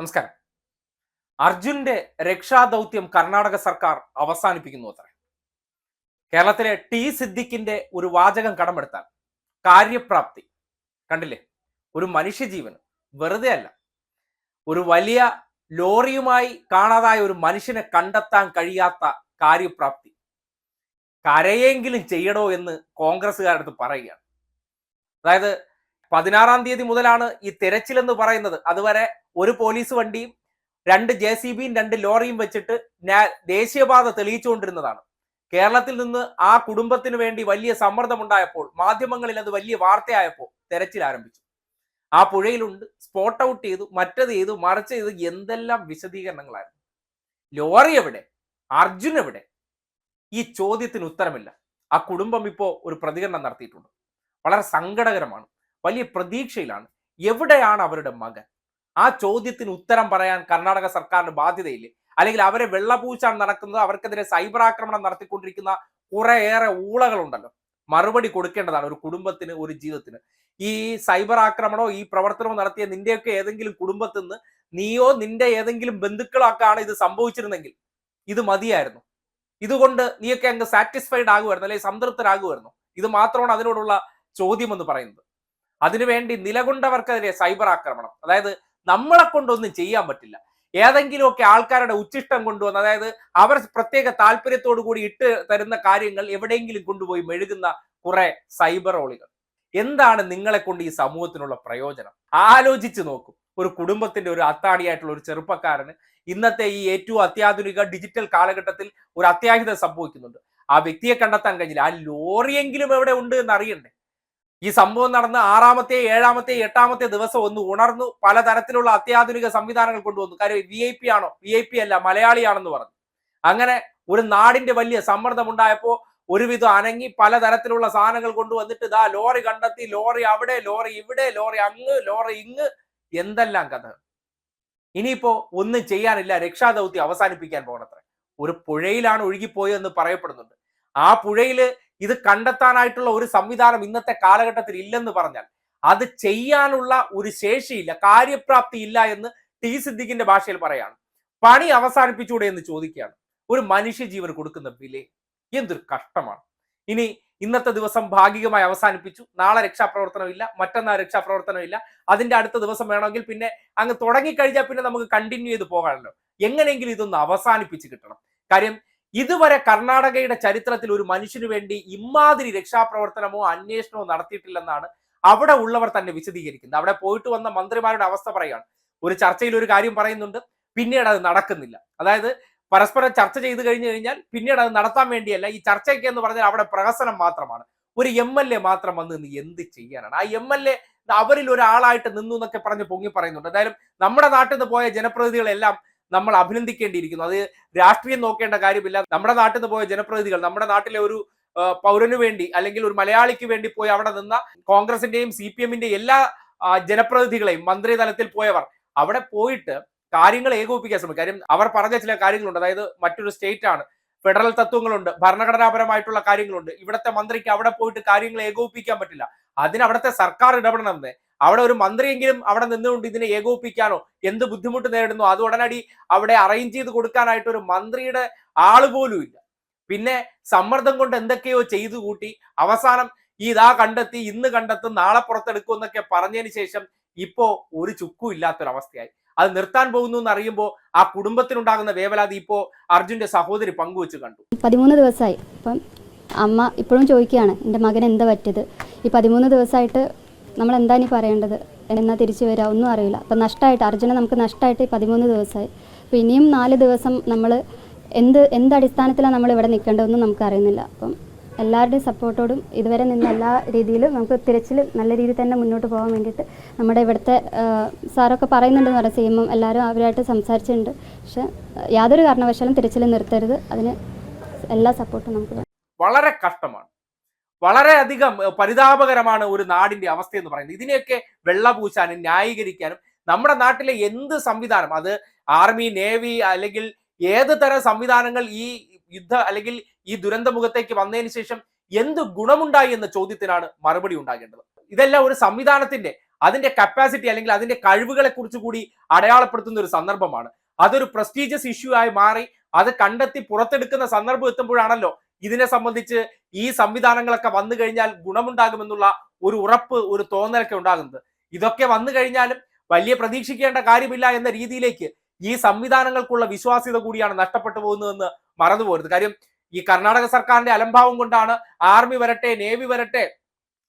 നമസ്കാരം. അർജുന്റെ രക്ഷാദൗത്യം കർണാടക സർക്കാർ അവസാനിപ്പിക്കുന്നു അത്ര. കേരളത്തിലെ ടി സിദ്ദിഖിന്റെ ഒരു വാചകം കടമെടുത്താൽ കാര്യപ്രാപ്തി. കണ്ടില്ലേ? ഒരു മനുഷ്യജീവൻ. വെറുതെ അല്ല. ഒരു വലിയ ലോറിയുമായി കാണാതായ ഒരു മനുഷ്യനെ കണ്ടെത്താൻ കഴിയാത്ത കാര്യപ്രാപ്തി. കരയെങ്കിലും ചെയ്യണോ എന്ന് കോൺഗ്രസ്സുകാരടുത്ത് പറയുകയാണ്. അതായത് പതിനാറാം തീയതി മുതലാണ് ഈ തിരച്ചിൽ എന്ന് പറയുന്നത്. അതുവരെ ഒരു പോലീസ് വണ്ടിയും രണ്ട് ജെ സി ബിയും രണ്ട് ലോറിയും വെച്ചിട്ട് ദേശീയപാത തെളിയിച്ചുകൊണ്ടിരുന്നതാണ്. കേരളത്തിൽ നിന്ന് ആ കുടുംബത്തിന് വേണ്ടി വലിയ സമ്മർദ്ദമുണ്ടായപ്പോൾ മാധ്യമങ്ങളിൽ അത് വലിയ വാർത്തയായപ്പോൾ തെരച്ചിൽ ആരംഭിച്ചു. ആ പുഴയിലുണ്ട് സ്പോട്ട് ഔട്ട് ചെയ്തു മറ്റത് ചെയ്തു മറിച്ച് ചെയ്തു എന്തെല്ലാം വിശദീകരണങ്ങളായിരുന്നു. ലോറി എവിടെ? അർജുൻ എവിടെ? ഈ ചോദ്യത്തിന് ഉത്തരമില്ല. ആ കുടുംബം ഇപ്പോൾ ഒരു പ്രതികരണം നടത്തിയിട്ടുണ്ട്. വളരെ സങ്കടകരമാണ്. വലിയ പ്രതീക്ഷയിലാണ്. എവിടെയാണ് അവരുടെ മകൻ? ആ ചോദ്യത്തിന് ഉത്തരം പറയാൻ കർണാടക സർക്കാരിന് ബാധ്യതയില്ലേ? അല്ലെങ്കിൽ അവരെ വെള്ളപൂച്ചാണ് നടക്കുന്നത് അവർക്കെതിരെ സൈബർ ആക്രമണം നടത്തിക്കൊണ്ടിരിക്കുന്ന കുറേയേറെ ഊളകളുണ്ടല്ലോ. മറുപടി കൊടുക്കേണ്ടതാണ് ഒരു കുടുംബത്തിന് ഒരു ജീവിതത്തിന്. ഈ സൈബർ ആക്രമണമോ ഈ പ്രവർത്തനമോ നടത്തിയ നിന്റെയൊക്കെ ഏതെങ്കിലും കുടുംബത്തിൽ നിന്ന് നീയോ നിന്റെ ഏതെങ്കിലും ബന്ധുക്കളോ ഒക്കെ ആണ് ഇത് സംഭവിച്ചിരുന്നെങ്കിൽ ഇത് മതിയായിരുന്നു. ഇതുകൊണ്ട് നീയൊക്കെ അങ്ങ് സാറ്റിസ്ഫൈഡ് ആകുമായിരുന്നു അല്ലെങ്കിൽ സംതൃപ്തരാകുമായിരുന്നു. ഇത് മാത്രമാണ് അതിനോടുള്ള ചോദ്യം എന്ന് പറയുന്നത്. അതിനുവേണ്ടി നിലകൊണ്ടവർക്കെതിരെ സൈബർ ആക്രമണം. അതായത് നമ്മളെ കൊണ്ടൊന്നും ചെയ്യാൻ പറ്റില്ല. ഏതെങ്കിലുമൊക്കെ ആൾക്കാരുടെ ഉച്ചിഷ്ടം കൊണ്ടുവന്ന് അതായത് അവർ പ്രത്യേക താല്പര്യത്തോടു കൂടി ഇട്ട് തരുന്ന കാര്യങ്ങൾ എവിടെയെങ്കിലും കൊണ്ടുപോയി മെഴുകുന്ന കുറെ സൈബർ ഓളികൾ. എന്താണ് നിങ്ങളെ കൊണ്ട് ഈ സമൂഹത്തിനുള്ള പ്രയോജനം? ആലോചിച്ച് നോക്കും. ഒരു കുടുംബത്തിന്റെ ഒരു അത്താണിയായിട്ടുള്ള ഒരു ചെറുപ്പക്കാരന് ഇന്നത്തെ ഈ ഏറ്റവും അത്യാധുനിക ഡിജിറ്റൽ കാലഘട്ടത്തിൽ ഒരു അത്യാഹിതം സംഭവിക്കുന്നുണ്ട്. ആ വ്യക്തിയെ കണ്ടെത്താൻ കഴിഞ്ഞില്ല. ആ ലോറിയെങ്കിലും എവിടെ ഉണ്ട് എന്ന് അറിയണ്ടേ ഈ സംഭവം നടന്ന് ആറാമത്തെ ഏഴാമത്തെ എട്ടാമത്തെ ദിവസം ഒന്ന് ഉണർന്നു. പലതരത്തിലുള്ള അത്യാധുനിക സംവിധാനങ്ങൾ കൊണ്ടുവന്നു. കാര്യം വി ഐ പി ആണോ? വി ഐ പി അല്ല മലയാളിയാണെന്ന് പറഞ്ഞു. അങ്ങനെ ഒരു നാടിന്റെ വലിയ സമ്മർദ്ദം ഉണ്ടായപ്പോ ഒരുവിധം അനങ്ങി പലതരത്തിലുള്ള സാധനങ്ങൾ കൊണ്ടുവന്നിട്ട് ഇതാ ലോറി കണ്ടെത്തി ലോറി അവിടെ ലോറി ഇവിടെ ലോറി അങ്ങ് ലോറി ഇങ്ങ് എന്തെല്ലാം കഥ. ഇനിയിപ്പോ ഒന്നും ചെയ്യാനില്ല. രക്ഷാദൗത്യം അവസാനിപ്പിക്കാൻ പോകണത്ര ഒരു പുഴയിലാണ് ഒഴുകിപ്പോയതെന്ന് പറയപ്പെടുന്നുണ്ട്. ആ പുഴയിൽ ഇത് കണ്ടെത്താനായിട്ടുള്ള ഒരു സംവിധാനം ഇന്നത്തെ കാലഘട്ടത്തിൽ ഇല്ലെന്ന് പറഞ്ഞാൽ അത് ചെയ്യാനുള്ള ഒരു ശേഷിയില്ല കാര്യപ്രാപ്തി ഇല്ല എന്ന് ടി സിദ്ദിഖിന്റെ ഭാഷയിൽ പറയാണ്. പണി അവസാനിപ്പിച്ചൂടെ എന്ന് ചോദിക്കുകയാണ്. ഒരു മനുഷ്യ ജീവൻ കൊടുക്കുന്ന വില എന്തൊരു കഷ്ടമാണ്. ഇനി ഇന്നത്തെ ദിവസം ഭാഗികമായി അവസാനിപ്പിച്ചു നാളെ രക്ഷാപ്രവർത്തനമില്ല മറ്റന്നാൾ രക്ഷാപ്രവർത്തനമില്ല അതിന്റെ അടുത്ത ദിവസം വേണമെങ്കിൽ പിന്നെ അങ്ങ് തുടങ്ങിക്കഴിഞ്ഞാൽ പിന്നെ നമുക്ക് കണ്ടിന്യൂ ചെയ്ത് പോകാമല്ലോ. എങ്ങനെയെങ്കിലും ഇതൊന്ന് അവസാനിപ്പിച്ച് കിട്ടണം. കാര്യം ഇതുവരെ കർണാടകയുടെ ചരിത്രത്തിൽ ഒരു മനുഷ്യന് വേണ്ടി ഇമാതിരി രക്ഷാപ്രവർത്തനമോ അന്വേഷണമോ നടത്തിയിട്ടില്ലെന്നാണ് അവിടെ ഉള്ളവർ തന്നെ വിശദീകരിക്കുന്നത്. അവിടെ പോയിട്ട് വന്ന മന്ത്രിമാരുടെ അവസ്ഥ പറയുകയാണ്. ഒരു ചർച്ചയിൽ ഒരു കാര്യം പറയുന്നുണ്ട് പിന്നീട് അത് നടക്കുന്നില്ല. അതായത് പരസ്പരം ചർച്ച ചെയ്ത് കഴിഞ്ഞു കഴിഞ്ഞാൽ പിന്നീട് അത് നടത്താൻ വേണ്ടിയല്ല ഈ ചർച്ചയ്ക്ക് എന്ന് പറഞ്ഞാൽ അവിടെ പ്രഹസനം മാത്രമാണ്. ഒരു എം എൽ എ മാത്രം വന്ന് നിന്ന് എന്ത് ചെയ്യാനാണ്? ആ എം എൽ എ അവരിൽ ഒരാളായിട്ട് നിന്നു എന്നൊക്കെ പറഞ്ഞ് പൊങ്ങി പറയുന്നുണ്ട്. എന്തായാലും നമ്മുടെ നാട്ടിൽ നിന്ന് പോയ ജനപ്രതിനിധികളെല്ലാം നമ്മൾ അഭിനന്ദിക്കേണ്ടിയിരിക്കുന്നു. അത് രാഷ്ട്രീയം നോക്കേണ്ട കാര്യമില്ല. നമ്മുടെ നാട്ടിൽ നിന്ന് പോയ ജനപ്രതിനിധികൾ നമ്മുടെ നാട്ടിലെ ഒരു പൗരനു വേണ്ടി അല്ലെങ്കിൽ ഒരു മലയാളിക്ക് വേണ്ടി പോയി അവിടെ നിന്ന കോൺഗ്രസിന്റെയും സി പി എമ്മിന്റെയും എല്ലാ ജനപ്രതിനിധികളെയും മന്ത്രി തലത്തിൽ പോയവർ അവിടെ പോയിട്ട് കാര്യങ്ങൾ ഏകോപിപ്പിക്കാൻ ശ്രമിക്കും. കാര്യം അവർ പറഞ്ഞ ചില കാര്യങ്ങളുണ്ട്. അതായത് മറ്റൊരു സ്റ്റേറ്റ് ആണ് ഫെഡറൽ തത്വങ്ങളുണ്ട്. ഭരണഘടനാപരമായിട്ടുള്ള കാര്യങ്ങളുണ്ട്. ഇവിടുത്തെ മന്ത്രിക്ക് അവിടെ പോയിട്ട് കാര്യങ്ങൾ ഏകോപിപ്പിക്കാൻ പറ്റില്ല. അതിന് അവിടുത്തെ സർക്കാർ ഇടപെടണമെന്ന് അവിടെ ഒരു മന്ത്രിയെങ്കിലും അവിടെ നിന്നുകൊണ്ട് ഇതിനെ ഏകോപിപ്പിക്കാനോ എന്ത് ബുദ്ധിമുട്ട് നേരിടുന്നു? അത് ഉടനടി അവിടെ അറേഞ്ച് ചെയ്ത് കൊടുക്കാനായിട്ട് ഒരു മന്ത്രിയുടെ ആൾ പോലും ഇല്ല. പിന്നെ സമ്മർദ്ദം കൊണ്ട് എന്തൊക്കെയോ ചെയ്തു കൂട്ടി. അവസാനം ഇതാ കണ്ടെത്തി ഇന്ന് കണ്ടെത്തും നാളെ പുറത്തെടുക്കും എന്നൊക്കെ പറഞ്ഞതിന് ശേഷം ഇപ്പോ ഒരു ചുക്കും ഇല്ലാത്തൊരവസ്ഥയായി. അത് നിർത്താൻ പോകുന്നു എന്ന് അറിയുമ്പോൾ ആ കുടുംബത്തിനുണ്ടാകുന്ന വേവലാതി ഇപ്പോ അർജുന്റെ സഹോദരി പങ്കുവെച്ച് കണ്ടു. പതിമൂന്ന് ദിവസമായി. അപ്പം അമ്മ ഇപ്പോഴും ചോദിക്കുകയാണ് എന്റെ മകൻ എന്താ പറ്റിയത്? ഈ പതിമൂന്ന് ദിവസമായിട്ട് നമ്മൾ എന്താ ഇനി പറയേണ്ടത്? എന്നാ തിരിച്ചു വരിക ഒന്നും അറിയില്ല. അപ്പം നഷ്ടമായിട്ട് അർജുന നമുക്ക് നഷ്ടമായിട്ട് പതിമൂന്ന് ദിവസമായി അപ്പോൾ ഇനിയും നാല് ദിവസം നമ്മൾ എന്ത് എന്ത് അടിസ്ഥാനത്തിലാണ് നമ്മൾ ഇവിടെ നിൽക്കേണ്ടതെന്നും നമുക്ക് അറിയുന്നില്ല അപ്പം എല്ലാവരുടെയും സപ്പോർട്ടോടും ഇതുവരെ നിന്ന് എല്ലാ രീതിയിലും നമുക്ക് തിരച്ചിൽ നല്ല രീതിയിൽ തന്നെ മുന്നോട്ട് പോകാൻ വേണ്ടിയിട്ട് നമ്മുടെ ഇവിടുത്തെ സാറൊക്കെ പറയുന്നുണ്ടെന്ന് പറയാം എമ്മും എല്ലാവരും അവരുമായിട്ട് സംസാരിച്ചിട്ടുണ്ട്. പക്ഷെ യാതൊരു കാരണവശാലും തിരച്ചിൽ നിർത്തരുത്. അതിന് എല്ലാ സപ്പോർട്ടും നമുക്ക് വളരെ കഷ്ടമാണ്. വളരെയധികം പരിതാപകരമാണ് ഒരു നാടിന്റെ അവസ്ഥ എന്ന് പറയുന്നത്. ഇതിനെയൊക്കെ വെള്ളപൂശാനും ന്യായീകരിക്കാനും നമ്മുടെ നാട്ടിലെ എന്ത് സംവിധാനം? അത് ആർമി നേവി അല്ലെങ്കിൽ ഏത് തരം സംവിധാനങ്ങൾ ഈ യുദ്ധ അല്ലെങ്കിൽ ഈ ദുരന്തമുഖത്തേക്ക് വന്നതിന് ശേഷം എന്ത് ഗുണമുണ്ടായി എന്ന ചോദ്യത്തിനാണ് മറുപടി ഉണ്ടാകേണ്ടത്. ഇതെല്ലാം ഒരു സംവിധാനത്തിന്റെ അതിന്റെ കപ്പാസിറ്റി അല്ലെങ്കിൽ അതിന്റെ കഴിവുകളെ കുറിച്ച് കൂടി അടയാളപ്പെടുത്തുന്ന ഒരു സന്ദർഭമാണ്. അതൊരു പ്രസ്റ്റീജിയസ് ഇഷ്യൂ ആയി മാറി അത് കണ്ടെത്തി പുറത്തെടുക്കുന്ന സന്ദർഭം എത്തുമ്പോഴാണല്ലോ ഇതിനെ സംബന്ധിച്ച് ഈ സംവിധാനങ്ങളൊക്കെ വന്നു കഴിഞ്ഞാൽ ഗുണമുണ്ടാകുമെന്നുള്ള ഒരു ഉറപ്പ് ഒരു തോന്നലൊക്കെ ഉണ്ടാകുന്നത്. ഇതൊക്കെ വന്നു കഴിഞ്ഞാലും വലിയ പ്രതീക്ഷിക്കേണ്ട കാര്യമില്ല എന്ന രീതിയിലേക്ക് ഈ സംവിധാനങ്ങൾക്കുള്ള വിശ്വാസ്യത കൂടിയാണ് നഷ്ടപ്പെട്ടു പോകുന്നതെന്ന് മറന്നു പോരുത് കാര്യം ഈ കർണാടക സർക്കാരിന്റെ അലംഭാവം കൊണ്ടാണ് ആർമി വരട്ടെ നേവി വരട്ടെ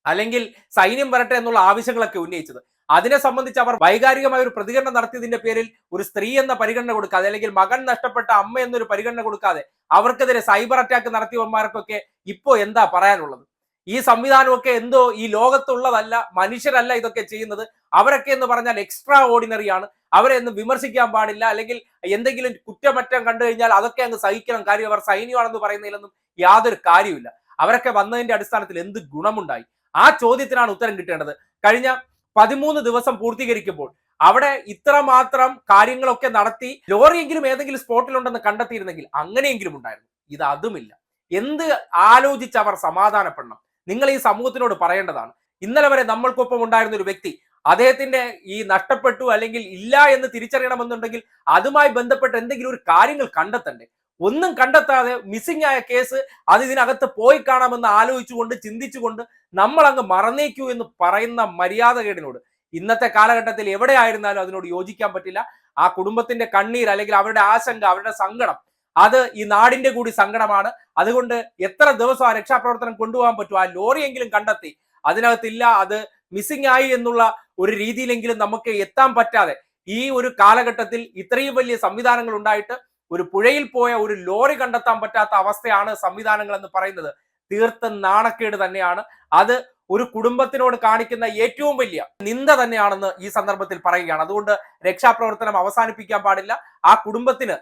അല്ലെങ്കിൽ സൈന്യം വരട്ടെ എന്നുള്ള ആവശ്യങ്ങളൊക്കെ ഉന്നയിച്ചത്. അതിനെ സംബന്ധിച്ച് അവർ വൈകാരികമായ ഒരു പ്രതികരണം നടത്തിയതിന്റെ പേരിൽ ഒരു സ്ത്രീ എന്ന പരിഗണന കൊടുക്കാതെ അല്ലെങ്കിൽ മകൻ നഷ്ടപ്പെട്ട അമ്മ എന്നൊരു പരിഗണന കൊടുക്കാതെ അവർക്കെതിരെ സൈബർ അറ്റാക്ക് നടത്തിയവന്മാർക്കൊക്കെ ഇപ്പോ എന്താ പറയാനുള്ളത്? ഈ സംവിധാനമൊക്കെ എന്തോ ഈ ലോകത്തുള്ളതല്ല മനുഷ്യരല്ല ഇതൊക്കെ ചെയ്യുന്നത്. അവരൊക്കെ എന്ന് പറഞ്ഞാൽ എക്സ്ട്രാ ഓർഡിനറി ആണ്. അവരെ ഒന്നും വിമർശിക്കാൻ പാടില്ല. അല്ലെങ്കിൽ എന്തെങ്കിലും കുറ്റമറ്റം കണ്ടു കഴിഞ്ഞാൽ അതൊക്കെ അങ്ങ് സഹിക്കണം. കാര്യം അവർ സൈന്യമാണെന്ന് പറയുന്നതിലൊന്നും യാതൊരു കാര്യമില്ല അവരൊക്കെ വന്നതിന്റെ അടിസ്ഥാനത്തിൽ എന്ത് ഗുണമുണ്ടായി? ആ ചോദ്യത്തിനാണ് ഉത്തരം കിട്ടേണ്ടത്. കഴിഞ്ഞ പതിമൂന്ന് ദിവസം പൂർത്തീകരിക്കുമ്പോൾ അവിടെ ഇത്ര മാത്രം കാര്യങ്ങളൊക്കെ നടത്തി ലോറിയെങ്കിലും ഏതെങ്കിലും സ്പോട്ടിലുണ്ടെന്ന് കണ്ടെത്തിയിരുന്നെങ്കിൽ അങ്ങനെയെങ്കിലും ഉണ്ടായിരുന്നു. ഇത് അതുമില്ല. എന്ത് ആലോചിച്ച് അവർ സമാധാനപ്പെടണം? നിങ്ങൾ ഈ സമൂഹത്തിനോട് പറയേണ്ടതാണ്. ഇന്നലെ വരെ നമ്മൾക്കൊപ്പം ഉണ്ടായിരുന്ന ഒരു വ്യക്തി അദ്ദേഹത്തിന്റെ ഈ നഷ്ടപ്പെട്ടു അല്ലെങ്കിൽ ഇല്ല എന്ന് തിരിച്ചറിയണമെന്നുണ്ടെങ്കിൽ അതുമായി ബന്ധപ്പെട്ട് എന്തെങ്കിലും ഒരു കാര്യങ്ങൾ കണ്ടെത്തണ്ടേ? ഒന്നും കണ്ടെത്താതെ മിസ്സിംഗ് ആയ കേസ് അത് ഇതിനകത്ത് പോയി കാണാമെന്ന് ആലോചിച്ചുകൊണ്ട് ചിന്തിച്ചുകൊണ്ട് നമ്മൾ അങ്ങ് മറന്നേക്കൂ എന്ന് പറയുന്ന മര്യാദകേടിനോട്. ഇന്നത്തെ കാലഘട്ടത്തിൽ എവിടെയായിരുന്നാലും അതിനോട് യോജിക്കാൻ പറ്റില്ല. ആ കുടുംബത്തിന്റെ കണ്ണീർ അല്ലെങ്കിൽ അവരുടെ ആശങ്ക അവരുടെ സങ്കടം അത് ഈ നാടിന്റെ കൂടി സങ്കടമാണ്. അതുകൊണ്ട് എത്ര ദിവസം ആ രക്ഷാപ്രവർത്തനം കൊണ്ടുപോകാൻ പറ്റും? ആ ലോറിയെങ്കിലും കണ്ടെത്തി. അതിനകത്തില്ല അത് മിസ്സിംഗ് ആയി എന്നുള്ള ഒരു രീതിയിലെങ്കിലും നമുക്ക് എത്താൻ പറ്റാതെ ഈ ഒരു കാലഘട്ടത്തിൽ ഇത്രയും വലിയ സംവിധാനങ്ങൾ ഉണ്ടായിട്ട് ഒരു പുഴയിൽ പോയ ഒരു ലോറി കണ്ടെത്താൻ പറ്റാത്ത അവസ്ഥയാണ് സംവിധാനങ്ങൾ എന്ന് പറയുന്നത്. തീർത്ത നാണക്കേട് തന്നെയാണ്. അത് ഒരു കുടുംബത്തിനോട് കാണിക്കുന്ന ഏറ്റവും വലിയ നിന്ദ തന്നെയാണെന്ന് ഈ സന്ദർഭത്തിൽ പറയുകയാണ്. അതുകൊണ്ട് രക്ഷാപ്രവർത്തനം അവസാനിപ്പിക്കാൻ പാടില്ല. ആ കുടുംബത്തിന്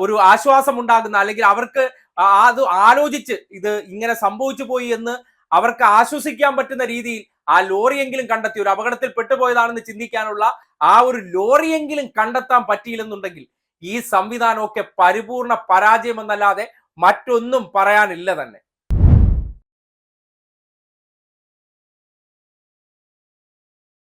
ഒരു ആശ്വാസം ഉണ്ടാകുന്ന അല്ലെങ്കിൽ അവർക്ക് അത് ആലോചിച്ച് ഇത് ഇങ്ങനെ സംഭവിച്ചു പോയി എന്ന് അവർക്ക് ആശ്വസിക്കാൻ പറ്റുന്ന രീതിയിൽ ആ ലോറിയെങ്കിലും കണ്ടെത്തി ഒരു അപകടത്തിൽ പെട്ടുപോയതാണെന്ന് ചിന്തിക്കാനുള്ള ആ ഒരു ലോറിയെങ്കിലും കണ്ടെത്താൻ പറ്റിയില്ലെന്നുണ്ടെങ്കിൽ ഈ സംവിധാനമൊക്കെ പരിപൂർണ പരാജയം എന്നല്ലാതെ മറ്റൊന്നും പറയാനില്ല തന്നെ.